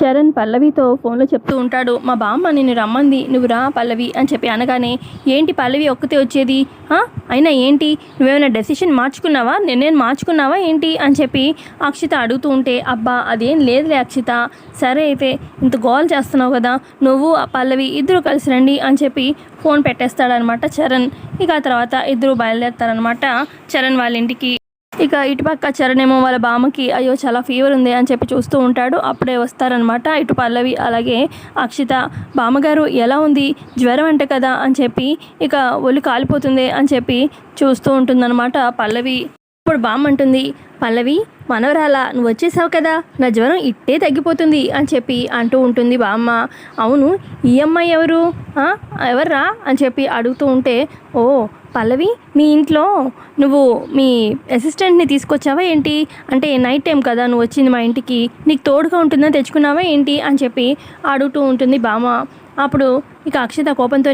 చరణ్ పల్లవితో ఫోన్లో చెప్తూ ఉంటాడు మా బామ్మ నిన్ను రమ్మంది నువ్వు రా పల్లవి అని చెప్పి అనగానే ఏంటి పల్లవి ఒక్కతే వచ్చేది? అయినా ఏంటి? నువ్వేమైనా డెసిషన్ మార్చుకున్నావా? నిర్ణయం మార్చుకున్నావా ఏంటి? అని చెప్పి అక్షిత అడుగుతూ ఉంటే అబ్బా అదేం లేదులే అక్షిత. సరే అయితే ఇంత గోల్ చేస్తున్నావు కదా నువ్వు ఆ పల్లవి ఇద్దరు కలిసి రండి అని చెప్పి ఫోన్ పెట్టేస్తాడనమాట చరణ్. ఇక ఆ తర్వాత ఇద్దరు బయలుదేరుతారనమాట చరణ్ వాళ్ళ ఇంటికి. ఇక ఇటుపక్క చరణేమో వాళ్ళ బామ్మకి అయ్యో చాలా ఫీవర్ ఉంది అని చెప్పి చూస్తూ ఉంటాడు. అప్పుడే వస్తారనమాట ఇటు పల్లవి అలాగే అక్షిత. బామ్మగారు ఎలా ఉంది? జ్వరం అంట కదా అని చెప్పి ఇక ఒళ్ళు కాలిపోతుంది అని చెప్పి చూస్తూ ఉంటుందన్నమాట పల్లవి. ఇప్పుడు బామ్మ అంటుంది పల్లవి మనవరాలా నువ్వు వచ్చేసావు కదా? నా జ్వరం ఇట్టే తగ్గిపోతుంది అని చెప్పి అంటూ ఉంటుంది బామ్మ. అవును ఈ అమ్మాయి ఎవరు? ఎవర్రా? అని చెప్పి అడుగుతూ ఉంటే ఓ పల్లవి మీ ఇంట్లో నువ్వు మీ అసిస్టెంట్ని తీసుకొచ్చావా ఏంటి? అంటే నైట్ టైం కదా నువ్వు వచ్చింది మా ఇంటికి. నీకు తోడుగా ఉంటుందని తెచ్చుకున్నావా ఏంటి? అని చెప్పి అడుగుతూ ఉంటుంది బామ్మ. అప్పుడు ఇక అక్షత కోపంతో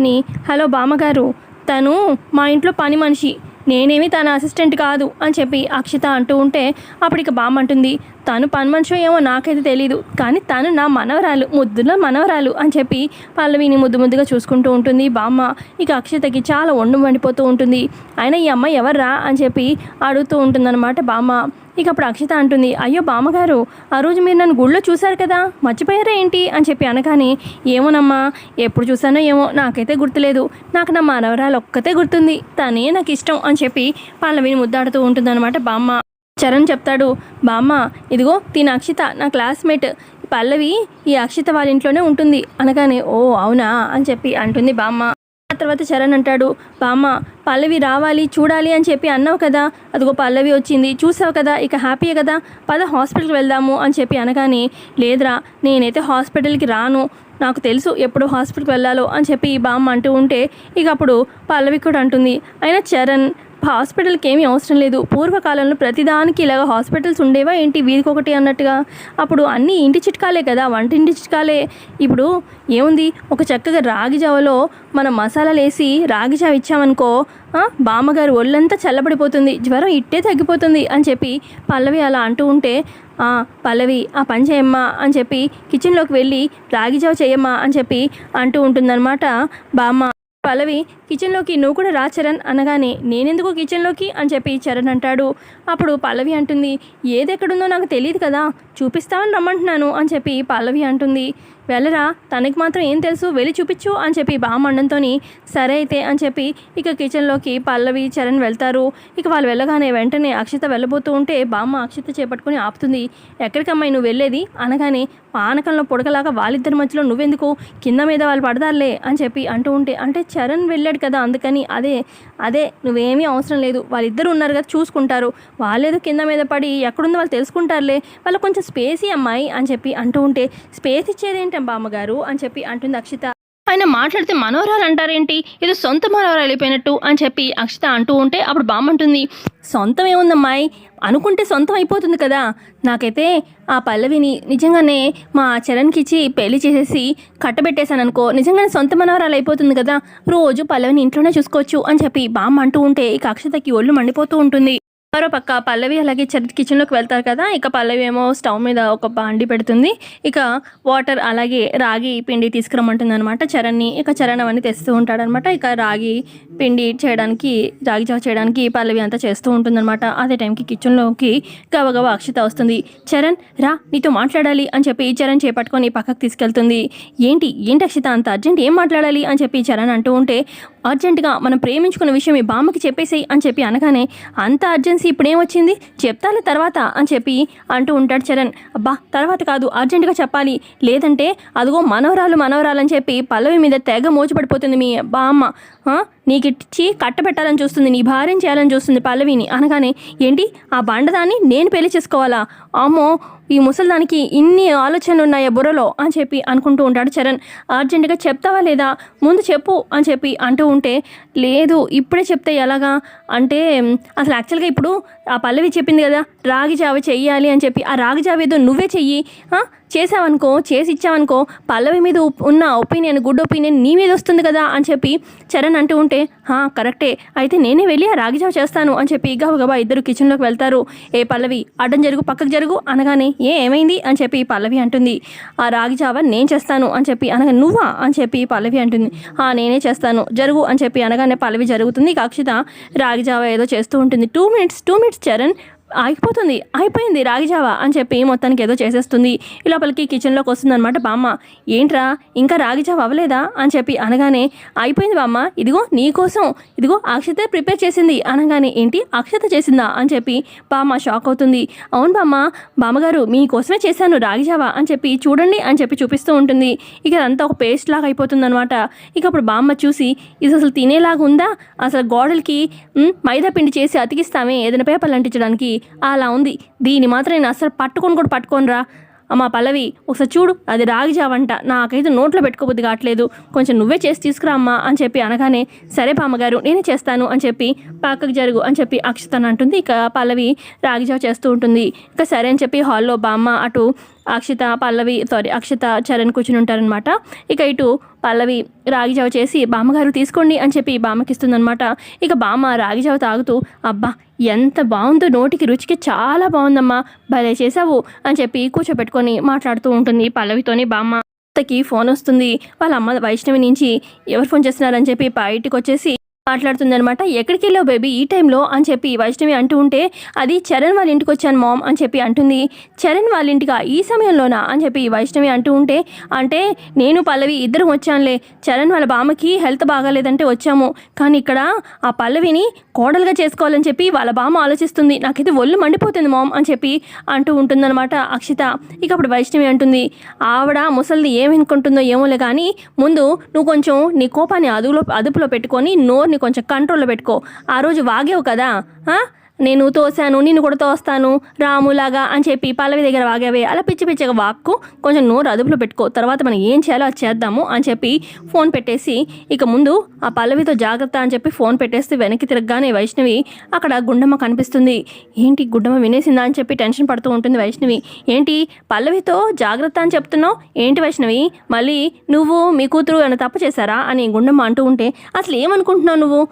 హలో బామ్మగారు తను మా ఇంట్లో పని మనిషి. నేనేమి తన అసిస్టెంట్ కాదు అని చెప్పి అక్షిత అంటూ ఉంటే అప్పుడు ఇక బామ్మ అంటుంది తను పని మనిషో ఏమో నాకైతే తెలీదు. కానీ తను నా మనవరాలు ముద్దులో మనవరాలు అని చెప్పి పల్లవిని ముద్దు ముద్దుగా చూసుకుంటూ ఉంటుంది. బామ్మ ఇక అక్షతకి చాలా ఒండు మండిపోతూ ఉంటుంది. అయినా ఈ అమ్మాయి ఎవర్రా అని చెప్పి అడుగుతూ ఉంటుందన్నమాట బామ్మ. ఇక అప్పుడు అక్షిత అంటుంది అయ్యో బామ్మగారు ఆ రోజు మీరు నన్ను గుళ్ళో చూశారు కదా మర్చిపోయారా ఏంటి? అని చెప్పి అనగానే ఏమోనమ్మా ఎప్పుడు చూసానో ఏమో నాకైతే గుర్తులేదు. నాకు నా మనవరాలు ఒక్కతే గుర్తుంది. తనే నాకు ఇష్టం అని చెప్పి పల్లవిని ముద్దాడుతూ ఉంటుందన్నమాట బామ్మ. చరణ్ చెప్తాడు బామ్మ ఇదిగో తిన అక్షిత నా క్లాస్మేట్. పల్లవి ఈ అక్షిత వాళ్ళ ఇంట్లోనే ఉంటుంది. అనగానే ఓ అవునా? అని చెప్పి అంటుంది బామ్మ. ఆ తర్వాత చరణ్ అంటాడు బామ్మ పల్లవి రావాలి చూడాలి అని చెప్పి అన్నావు కదా. అదిగో పల్లవి వచ్చింది చూసావు కదా ఇక హ్యాపీయే కదా. పద హాస్పిటల్కి వెళ్దాము అని చెప్పి అనగానే లేదురా నేనైతే హాస్పిటల్కి రాను. నాకు తెలుసు ఎప్పుడు హాస్పిటల్కి వెళ్ళాలో అని చెప్పి ఈ బామ్మ అంటూ ఉంటే ఇక అప్పుడు పల్లవి కూడా అంటుంది అయినా చరణ్ హాస్పిటల్కి ఏమీ అవసరం లేదు. పూర్వకాలంలో ప్రతిదానికి ఇలాగ హాస్పిటల్స్ ఉండేవా? ఏంటి వీధికి ఒకటి అన్నట్టుగా? అప్పుడు అన్నీ ఇంటి చిట్కాలే కదా వంటింటి చిట్కాలే. ఇప్పుడు ఏముంది? ఒక చక్కగా రాగి జావలో మనం మసాలాలు వేసి రాగి జావ ఇచ్చామనుకో బామ్మగారు ఒళ్ళంతా చల్లబడిపోతుంది. జ్వరం ఇట్టే తగ్గిపోతుంది అని చెప్పి పల్లవి అలా అంటూ ఉంటే "ఆ, పల్లవి ఆ పని చేయమ్మా అని చెప్పి కిచెన్లోకి వెళ్ళి రాగి జావ చేయమ్మా అని చెప్పి అంటూ ఉంటుందన్నమాట బామ్మ. పల్లవి కిచెన్లోకి నువ్వు కూడా రా చరణ్ అనగానే నేనెందుకు కిచెన్లోకి? అని చెప్పి చరణ్ అంటాడు. అప్పుడు పల్లవి అంటుంది ఏది ఎక్కడుందో నాకు తెలియదు కదా చూపిస్తామని రమ్మంటున్నాను అని చెప్పి పల్లవి అంటుంది. వెళ్ళరా తనకి మాత్రం ఏం తెలుసు వెళ్ళి చూపించు అని చెప్పి బామండంతో సరే అయితే అని చెప్పి ఇక కిచెన్లోకి పల్లవి చరణ్ వెళ్తారు. ఇక వాళ్ళు వెళ్ళగానే వెంటనే అక్షిత వెళ్ళబోతూ ఉంటే బామ్మ అక్షిత చేపట్టుకుని ఆపుతుంది. ఎక్కడికమ్మాయి నువ్వు వెళ్ళేది? అనగానే పానకంలో పొడకలాగా వాళ్ళిద్దరి మధ్యలో నువ్వెందుకు? కింద మీద వాళ్ళు పడదారులే అని చెప్పి అంటూ ఉంటే అంటే చరణ్ వెళ్ళాడు కదా అందుకని అదే అదే నువ్వేమీ అవసరం లేదు. వాళ్ళిద్దరు ఉన్నారు కదా చూసుకుంటారు. వాళ్ళేదో కింద మీద పడి ఎక్కడుందో వాళ్ళు తెలుసుకుంటారులే. వాళ్ళు కొంచెం స్పేసీ అమ్మాయి అని చెప్పి అంటూ ఉంటే స్పేస్ ఇచ్చేదేంటం? బామ్మగారు అని చెప్పి అంటుంది అక్షిత. ఆయన మాట్లాడితే మనోహరాలు అంటారేంటి? ఇది సొంత మనోహరాలు వెళ్ళిపోయినట్టు అని చెప్పి అక్షిత అంటూ ఉంటే అప్పుడు బామ్మంటుంది సొంతం ఏముందమ్మాయి? అనుకుంటే సొంతం అయిపోతుంది కదా. నాకైతే ఆ పల్లవిని నిజంగానే మా చరణ్కి ఇచ్చి పెళ్ళి చేసేసి కట్టబెట్టేశాను అనుకో నిజంగానే సొంత మనవరాలు అయిపోతుంది కదా. రోజు పల్లవిని ఇంట్లోనే చూసుకోవచ్చు అని చెప్పి బామ్మ అంటూ ఉంటే ఇక అక్షతకి ఒళ్ళు మండిపోతూ ఉంటుంది. మరోపక్క పల్లవి అలాగే చరణ్ కిచెన్లోకి వెళ్తారు కదా ఇక పల్లవి ఏమో స్టవ్ మీద ఒక బాండి పెడుతుంది. ఇక వాటర్ అలాగే రాగి పిండి తీసుకురమ్మంటుంది అనమాట చరణ్ని. ఇక చరణ్ అవన్నీ తెస్తూ ఉంటాడనమాట ఇక రాగి పిండి చేయడానికి రాగి జావ చేయడానికి పల్లవి అంతా చేస్తూ ఉంటుందన్నమాట. అదే టైంకి కిచెన్లోకి గవగవ అక్షిత వస్తుంది. చరణ్ రా నీతో మాట్లాడాలి అని చెప్పి చరణ్ చేపట్టుకొని పక్కకు తీసుకెళ్తుంది. ఏంటి? ఏంటి అక్షిత? అంత అర్జెంట్ ఏం మాట్లాడాలి? అని చెప్పి చరణ్ అంటూ ఉంటే అర్జెంటుగా మనం ప్రేమించుకున్న విషయం ఈ బామ్మకి చెప్పేసేయి అని చెప్పి అనగానే అంత అర్జెన్సీ ఇప్పుడేం వచ్చింది? చెప్తాలే తర్వాత అని చెప్పి అంటూ ఉంటాడు చరణ్. అబ్బా తర్వాత కాదు అర్జెంటుగా చెప్పాలి. లేదంటే అదిగో మనవరాలు మనవరాలు అని చెప్పి పల్లవి మీద తెగ మోజుపడిపోతుంది మీ బామ్మ అమ్మ. నీకు ఇచ్చి కట్టబెట్టాలని చూస్తుంది నీ భార్యం చేయాలని చూస్తుంది పల్లవిని. అనగానే ఏంటి? ఆ బండదాన్ని నేను పెళ్ళి చేసుకోవాలా? అమ్మో ఈ ముసలిదానికి ఇన్ని ఆలోచనలు ఉన్నాయా బుర్రలో అని చెప్పి అనుకుంటూ ఉంటాడు చరణ్. అర్జెంటుగా చెప్తావా లేదా? ముందు చెప్పు అని చెప్పి అంటూ ఉంటే లేదు ఇప్పుడే చెప్తే ఎలాగా? అంటే అసలు యాక్చువల్గా ఇప్పుడు ఆ పల్లవి చెప్పింది కదా రాగి జావ చెయ్యాలి అని చెప్పి. ఆ రాగి జావ ఏదో నువ్వే చెయ్యి చేసావనుకో చేసి ఇచ్చావనుకో పల్లవి మీద ఉన్న ఒపీనియన్ గుడ్ ఒపీనియన్ నీ మీద వస్తుంది కదా అని చెప్పి చరణ్ అంటూ ఉంటే హా కరెక్టే. అయితే నేనే వెళ్ళి ఆ రాగిజావ చేస్తాను అని చెప్పి గబగబా ఇద్దరు కిచెన్లోకి వెళ్తారు. ఏ పల్లవి అడ్డం జరుగు పక్కకు జరుగు అనగానే ఏ ఏమైంది? అని చెప్పి పల్లవి అంటుంది. ఆ రాగిజావ నేను చేస్తాను అని చెప్పి అనగా నువ్వా? అని చెప్పి పల్లవి అంటుంది. ఆ నేనే చేస్తాను. జరుగు అని చెప్పి అనగానే పల్లవి జరుగుతుంది. కాక్షిత రాగిజావ ఏదో చేస్తూ ఉంటుంది. Two minutes two minutes Charan. ఆగిపోతుంది. అయిపోయింది రాగిజావా అని చెప్పి మొత్తానికి ఏదో చేసేస్తుంది. ఈ లోపలికి కిచెన్లోకి వస్తుందనమాట బామ్మ. ఏంట్రా ఇంకా రాగిజావ అవ్వలేదా అని చెప్పి అనగానే అయిపోయింది బామ్మ ఇదిగో నీకోసం ఇదిగో అక్షత ప్రిపేర్ చేసింది. అనగానే ఏంటి అక్షత చేసిందా? అని చెప్పి బామ్మ షాక్ అవుతుంది. అవును బామ్మ బామ్మగారు మీకోసమే చేశాను రాగిజావా అని చెప్పి చూడండి అని చెప్పి చూపిస్తూ ఉంటుంది. ఇక అదంతా ఒక పేస్ట్ లాగా అయిపోతుంది అనమాట ఇక అప్పుడు బామ్మ చూసి ఇది అసలు తినేలాగా ఉందా అసలు గోడలకి మైదా పిండి చేసి అతికిస్తామే ఏదైనా పేపర్లు అంటించడానికి అలా ఉంది. దీన్ని మాత్రం నేను అసలు పట్టుకొని కూడా పట్టుకోనరా. అమ్మా పల్లవి ఒకసారి చూడు అది రాగి జావంట. నాకైతే నోట్లో పెట్టుకోబుద్ది కావట్లేదు. కొంచెం నువ్వే చేసి తీసుకురా అమ్మా అని చెప్పి అనగానే సరే బామ్మగారు నేనే చేస్తాను అని చెప్పి పక్కకు జరుగు అని చెప్పి అక్షతను అంటుంది. ఇక పల్లవి రాగిజావ చేస్తూ ఉంటుంది. ఇక సరే అని చెప్పి హాల్లో బామ్మ అటు అక్షిత పల్లవి సారీ అక్షిత చరణ్ కూర్చుని ఉంటారనమాట ఇక ఇటు పల్లవి రాగి జావ చేసి బామ్మగారు తీసుకోండి అని చెప్పి బామ్మకి ఇస్తుందనమాట ఇక బామ్మ రాగి జావ తాగుతూ అబ్బా ఎంత బాగుందో నోటికి రుచికి చాలా బాగుందమ్మా భలే చేసావు అని చెప్పి కూర్చోబెట్టుకొని మాట్లాడుతూ ఉంటుంది పల్లవితోని బామ్మ. అత్తకి ఫోన్ వస్తుంది. వాళ్ళ అమ్మ వైష్ణవి నుంచి ఎవరు ఫోన్ చేస్తున్నారని చెప్పి బయటికి వచ్చేసి మాట్లాడుతుందనమాట ఎక్కడికి వెళ్ళావు బేబీ? ఈ టైంలో? అని చెప్పి వైష్ణవి అంటూ ఉంటే అది చరణ్ వాళ్ళ ఇంటికి వచ్చాను మామ్ అని చెప్పి అంటుంది. చరణ్ వాళ్ళ ఇంటికా? ఈ సమయంలోనా? అని చెప్పి వైష్ణవి అంటూ ఉంటే అంటే నేను పల్లవి ఇద్దరం వచ్చానులే. చరణ్ వాళ్ళ బామ్మకి హెల్త్ బాగాలేదంటే వచ్చాము. కానీ ఇక్కడ ఆ పల్లవిని కోడలుగా చేసుకోవాలని చెప్పి వాళ్ళ బామ్మ ఆలోచిస్తుంది. నాకైతే ఒళ్ళు మండిపోతుంది మామ్ అని చెప్పి అంటూ ఉంటుందన్నమాట అక్షిత. ఇక అప్పుడు వైష్ణవి అంటుంది ఆవిడ ముసలిది ఏమనుకుంటుందో ఏమోలే కానీ ముందు నువ్వు కొంచెం నీ కోపాన్ని అదుపులో అదుపులో పెట్టుకొని నోరు కొంచెం కంట్రోల్లో పెట్టుకో ఆ రోజు వాగేవు కదా ఆ? నేను తోసాను నిన్ను కూడా తోస్తాను రాములాగా అని చెప్పి పల్లవి దగ్గర వాగావే. అలా పిచ్చి పిచ్చిగా వాక్కు కొంచెం నోరు అదుపులో పెట్టుకో తర్వాత మనం ఏం చేయాలో అది చేద్దాము అని చెప్పి ఫోన్ పెట్టేసి ఇక ముందు ఆ పల్లవితో జాగ్రత్త అని చెప్పి ఫోన్ పెట్టేస్తే వెనక్కి తిరగగానే వైష్ణవి అక్కడ గుండమ్మ కనిపిస్తుంది. ఏంటి గుండమ్మ వినేసిందా అని చెప్పి టెన్షన్ పడుతూ ఉంటుంది వైష్ణవి. ఏంటి పల్లవితో జాగ్రత్త అని చెప్తున్నావు? ఏంటి వైష్ణవి? మళ్ళీ నువ్వు మీ కూతురు ఏమైనా తప్పు చేశారా? అని గుండమ్మ అంటూ ఉంటే అసలు ఏమనుకుంటున్నావు నువ్వు?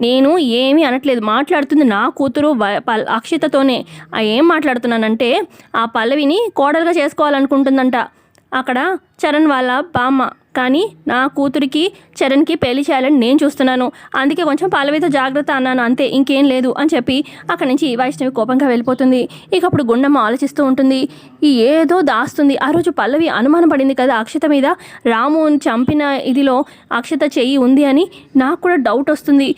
నేను ఏమీ అనట్లేదు. మాట్లాడుతుంది నా కూతురు పల్- అక్షితతోనే. ఏం మాట్లాడుతున్నానంటే ఆ పల్లవిని కోడలుగా చేసుకోవాలనుకుంటుందంట. అక్కడ చరణ్ వాళ్ళ బామ్మ. కానీ నా కూతురికి చరణ్కి పెళ్ళి చేయాలని నేను చూస్తున్నాను. అందుకే కొంచెం పల్లవితో జాగ్రత్త అన్నాను. అంతే ఇంకేం లేదు అని చెప్పి అక్కడి నుంచి వైష్ణవి కోపంగా వెళ్ళిపోతుంది. ఇక అప్పుడు గుండమ్మ ఆలోచిస్తూ ఉంటుంది. ఈ ఏదో దాస్తుంది. ఆ రోజు పల్లవి అనుమానం పడింది కదా అక్షత మీద. రాము చంపిన ఇదిలో అక్షత చెయ్యి ఉంది అని నాకు కూడా డౌట్ వస్తుంది.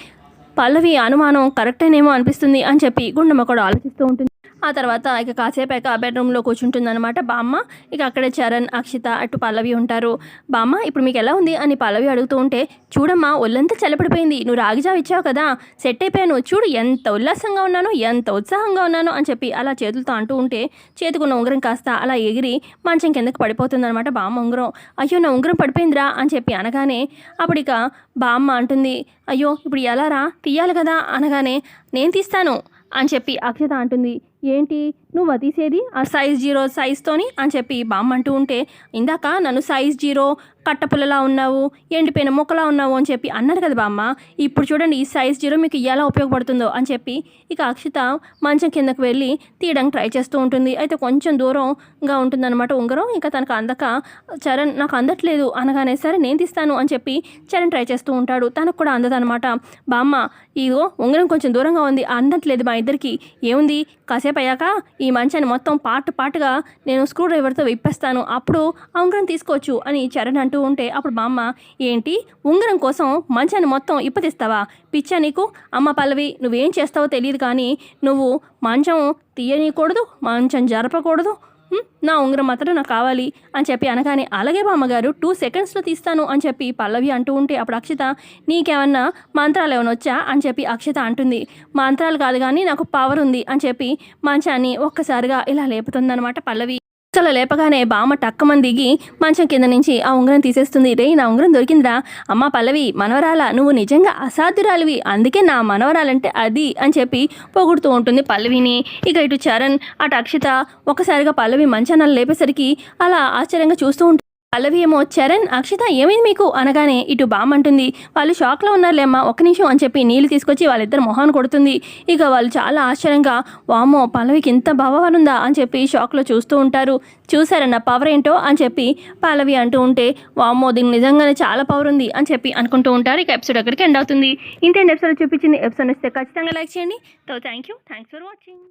పల్లవి అనుమానం కరెక్టేనేమో అనిపిస్తుంది అని చెప్పి గుండమ్మ కూడా ఆలోచిస్తూ ఉంటుంది. ఆ తర్వాత ఇక కాసేపు ఇక బెడ్రూమ్లో కూర్చుంటుంది అనమాట బామ్మ. ఇక అక్కడే చరణ్ అక్షిత అటు పల్లవి ఉంటారు. బామ్మ ఇప్పుడు మీకు ఎలా ఉంది? అని పల్లవి అడుగుతూ ఉంటే చూడమ్మా ఒళ్ళంతా చల్లపడిపోయింది నువ్వు రాగిజావ ఇచ్చావు కదా సెట్ అయిపోయాను. చూడు ఎంత ఉల్లాసంగా ఉన్నానో ఎంత ఉత్సాహంగా ఉన్నానో అని చెప్పి అలా చేతులతో అంటూ ఉంటే చేతికున్న ఉంగరం కాస్త అలా ఎగిరి మంచం కిందకి పడిపోతుంది అనమాట బామ్మ ఉంగరం. అయ్యో నా ఉంగరం పడిపోయిందిరా అని చెప్పి అనగానే అప్పుడు ఇక బామ్మ అంటుంది అయ్యో ఇప్పుడు ఎలా రా? తీయాలి కదా? అనగానే నేను తీస్తాను అని చెప్పి అక్షత అంటుంది. ఏంటి? నువ్వు తీసేది? ఆ సైజ్ జీరో సైజ్తోని అని చెప్పి బామ్మ అంటూ ఉంటే ఇందాక నన్ను సైజ్ జీరో కట్టపుల్లలా ఉన్నావు ఎండిపోయిన మొక్కలా ఉన్నావు అని చెప్పి అన్నారు కదా బామ్మ. ఇప్పుడు చూడండి ఈ సైజ్ జీరో మీకు ఎలా ఉపయోగపడుతుందో అని చెప్పి ఇక అక్షిత మంచం కిందకు వెళ్ళి తీయడానికి ట్రై చేస్తూ ఉంటుంది. అయితే కొంచెం దూరంగా ఉంటుందన్నమాట ఉంగరం. ఇంకా తనకు అందక చరణ్ నాకు అందట్లేదు అనగానే సరే నేను తీస్తాను అని చెప్పి చరణ్ ట్రై చేస్తూ ఉంటాడు. తనకు కూడా అందదనమాట బామ్మ ఇదిగో ఉంగరం కొంచెం దూరంగా ఉంది అందట్లేదు మా ఇద్దరికి. ఏముంది? కాసేపు అయ్యాక ఈ ఈ మంచాన్ని మొత్తం పార్ట్ పార్ట్గా నేను స్క్రూ డ్రైవర్తో విప్పేస్తాను. అప్పుడు ఆ ఉంగరం తీసుకోవచ్చు అని చరణ్ అంటూ ఉంటే అప్పుడు మా అమ్మ ఏంటి? ఉంగరం కోసం మంచాన్ని మొత్తం ఇప్పతిస్తావా? పిచ్చా నీకు? అమ్మ పల్లవి నువ్వేం చేస్తావో తెలియదు కానీ నువ్వు మంచం తీయనీయకూడదు మంచం జరపకూడదు నా ఉంగరం మాత్రం నాకు కావాలి అని చెప్పి అనగానే అలాగే బామ్మగారు టూ సెకండ్స్లో తీస్తాను అని చెప్పి పల్లవి అంటూ ఉంటే అప్పుడు అక్షిత నీకేమన్నా మంత్రాలు ఏమైనా వచ్చా? అని చెప్పి అక్షిత అంటుంది. మంత్రాలు కాదు కానీ నాకు పవర్ ఉంది అని చెప్పి మంచాన్ని ఒక్కసారిగా ఇలా లేపుతుందనమాట పల్లవి. అసలు లేపగానే బామ్మ టక్కమని దిగి మంచం కింద నుంచి ఆ ఉంగరం తీసేస్తుంది. రే నా ఉంగరం దొరికిందిరా. అమ్మ పల్లవి మనవరాల? నువ్వు నిజంగా అసాధ్యురాలివి. అందుకే నా మనవరాలంటే అది అని చెప్పి పొగుడుతూ ఉంటుంది పల్లవిని. ఇక ఇటు చరణ్ అటు అక్షిత ఒకసారిగా పల్లవి మంచానాలు లేపేసరికి అలా ఆశ్చర్యంగా చూస్తూ ఉంటుంది పల్లవి ఏమో చరణ్ అక్షిత ఏమైంది మీకు? అనగానే ఇటు బామ్మంటుంది వాళ్ళు షాక్లో ఉన్నారులేమ్మా ఒక్క నిమిషం అని చెప్పి నీళ్ళు తీసుకొచ్చి వాళ్ళిద్దరు మొహాన్ని కొడుతుంది. ఇక వాళ్ళు చాలా ఆశ్చర్యంగా వామో పల్లవికి ఇంత భావన ఉందా అని చెప్పి షాక్లో చూస్తూ ఉంటారు. చూశారన్న పవర్ ఏంటో? అని చెప్పి పల్లవి అంటూ ఉంటే వామో దీనికి నిజంగానే చాలా పవర్ ఉంది అని చెప్పి అనుకుంటూ ఉంటారు. ఇక ఎపిసోడ్ అక్కడికి ఎండ్ అవుతుంది. ఇంతేంటి ఎపిసోడ్ చూపించింది ఎపిసోడ్ వస్తే ఖచ్చితంగా లైక్ చేయండి. So thank you thanks for watching